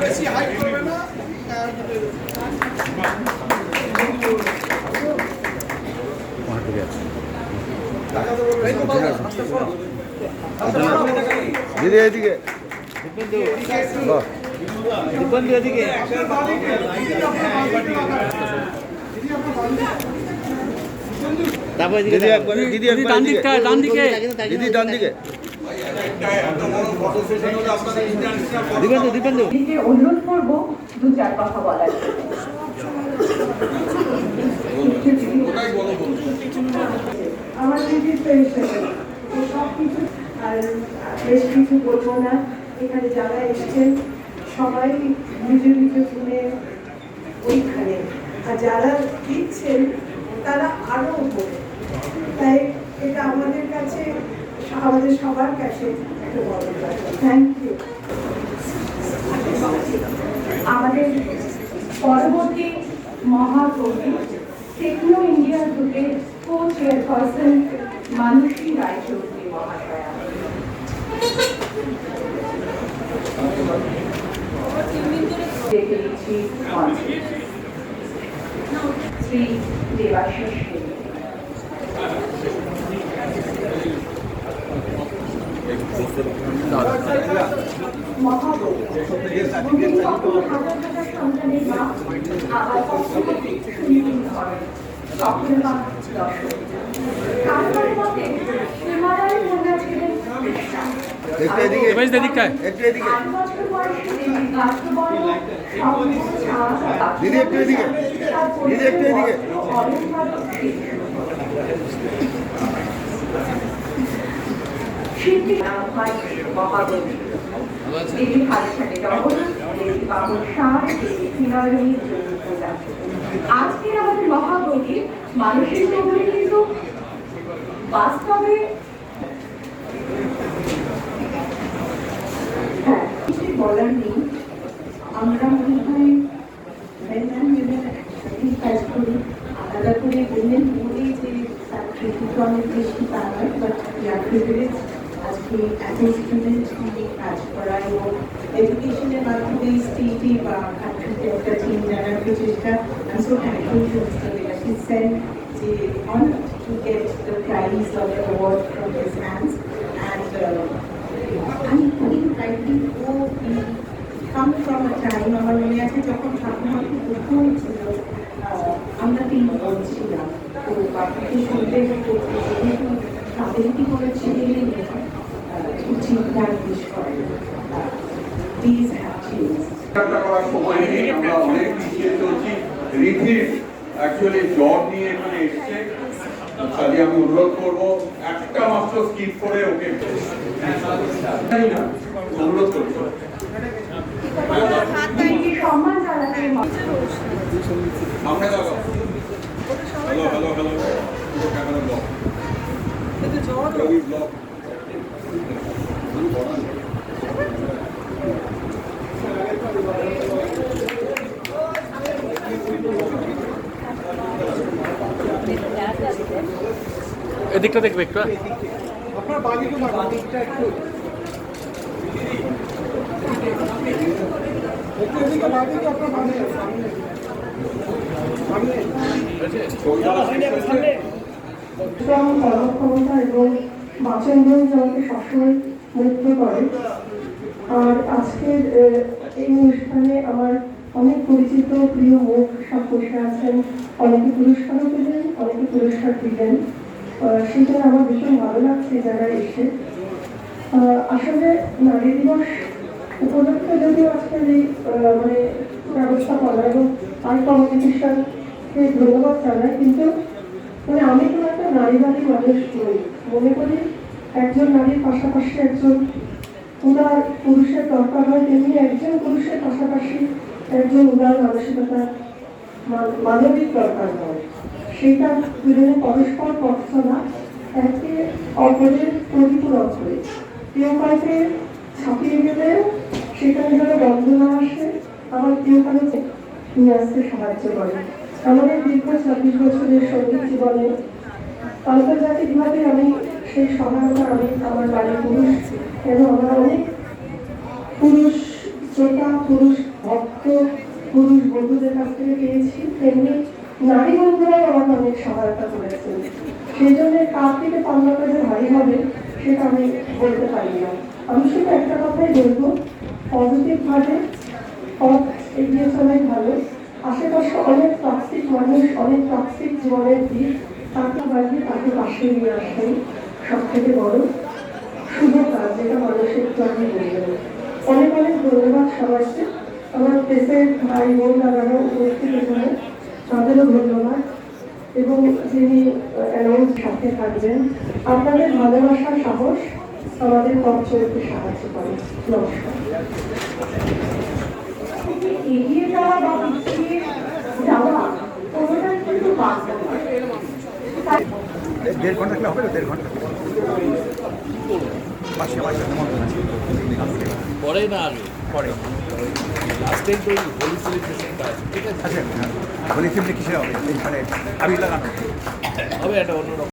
বেশি হাইট করবে না দিদি এদিকে বাহ, দিদি একবার দিদি একবার ডান এদিকে। ডান দিকে। দিদি ডান দিকে দিবেন তো দিবেন তো দিকে অনুরোধ করব, দু চার কথা বলার দিদি সব কিছু আর বেশ কিছু বলব না। এখানে যারা এসেছেন, সবাই নিজ নিজ গুণে ওইখানে আর যারা দিচ্ছেন, তারা আরও উপরে। তাই এটা আমাদের কাছে আমাদের সবার কাছে একটা থ্যাংক ইউ আমাদের পরবর্তী মহাকবি টেকনো ইন্ডিয়া গ্রুপের কো চেয়ারপারসন মানসী রায়চৌধুরী মহাশয়া। ডেকে শ্রী দেবাশিস। দিদি একটু এদিকে। দিদি একটু এদিকে। শিল্পী নাম হয় মহাদেবী বিনয়নী আজকের আমাদের মহাকবি মানসিক রোগী কিন্তু বাস্তবে বলার নেই আমরা মনে হয় আলাদা করে women বলেই যে তার কৃতিত্ব অনেক বেশি তা আজকে এত স্টুডেন্ট নিয়ে কাজ করা এবং এডুকেশনের মাধ্যমে স্টেটে বা কান্ট্রিতে একটা টিম জানার প্রচেষ্টা I so thankful to mister Bilasi Sen যে on to get the prize of the award from his hands and আমি খুবই privately O come from a time আমার মনে আছে যখন ঠাকুমাকে প্রথম ছিল আহ, আমরা তিন বোন ছিলাম তো বাকিকে শুনতে হতো যেহেতু তাদেরকে করেছিলেন চিন্তা জিজ্ঞেস করেন প্লিজ হ্যাভ চেঞ্জ করার সময় নেই আমরা অনেক পিছিয়ে চলছি রিধির অ্যাকচুয়ালি জ্বর নিয়ে এখানে এসছে কাজে আমি অনুরোধ করব একটা মাত্র স্কিপ করে ওকে না, অনুরোধ করছি সম্মান জানাতে সামনে দেখো hello hello hello block block এদিকটা দেখবে একটু হ্যাঁ? আপনার বাড়িটা না বাড়িটা একটু একটু এদিকে বাড়িটা আপনার বাড়ি সামনে সামনে এবং কর্মক্ষমতা এবং বাচনজন আমাকে সবসময় মুক্ত করে আর আজকের এই অনুষ্ঠানে আমার অনেক পরিচিত প্রিয় মুখ সব বসে আছেন। অনেকে পুরস্কারও পেলেন অনেকে পুরস্কার আহ, সেটা আমার ভীষণ ভালো লাগছে যারা এসে। আসলে নারী দিবস উপলক্ষে যদিও আজকের এই মানে ব্যবস্থাপনা এবং আই কমিউনিকেশনকে ধন্যবাদ জানাই, কিন্তু মানে আমি তো একটা নারীবাদী মানুষ নই। মনে করি একজন নারীর পাশাপাশি একজন উদার পুরুষের দরকার হয় তেমনি একজন পুরুষের পাশাপাশি একজন উদার মানসিকতার মা- মানবিক দরকার হয়। সেটা দুজনে পরস্পর না একে অপরের পরিপূরক হয়ে কেউ কাউকে ছাপিয়ে গেলে সেখানে যেন বন্ধ না আসে, আবার কেউ কাউকে নিয়ে আসতে সাহায্য করে। আমাদের দীর্ঘ ছাব্বিশ বছরের সংগীত জীবনে আন্তর্জাতিকভাবে আমি সেই সহায়তা আমি আমার বাড়ির পুরুষ এবং আমরা অনেক পুরুষ শ্রোতা, পুরুষ ভক্ত, পুরুষ বন্ধুদের কাছ থেকে পেয়েছি। তেমনি নারী বন্ধুরাও আমাকে অনেক সহায়তা করেছেন সেই জন্য কার থেকে পাল্লাটা যে ভারী হবে সেটা আমি বলতে পারি না। আমি শুধু একটা কথাই বলব পজিটিভ ভাবে পথ এগিয়ে চলাই ভালো। আশেপাশে অনেক প্লাস্টিক মানুষ, অনেক প্লাস্টিক জীবনের দিক, তাকে বাড়িয়ে তাকে পাশে নিয়ে আসেন সব থেকে বড় শুভ কাজ, যেটা মানুষের জন্য বলবেন অনেক অনেক ধন্যবাদ সবাইকে। আমার দেশের ভাই বোন দাদারা উপস্থিত তাদেরও ধন্যবাদ। এবং যিনি অ্যানাউন্স সাথে থাকবেন, আপনাদের ভালোবাসা সাহস আমাদের পথ চলতে সাহায্য করে। নমস্কার। এগিয়ে যাওয়া। দেড় ঘণ্টা হবে? দেড় ঘণ্টা। পাশে পাশে পরে না আগে? পরে। লাস্টেই তো ওই হোলি সেলিব্রেশনটা আছে ঠিক আছে? আচ্ছা বলি কিসের হবে? আবি লাগানো। হবে একটা অন্যরকম।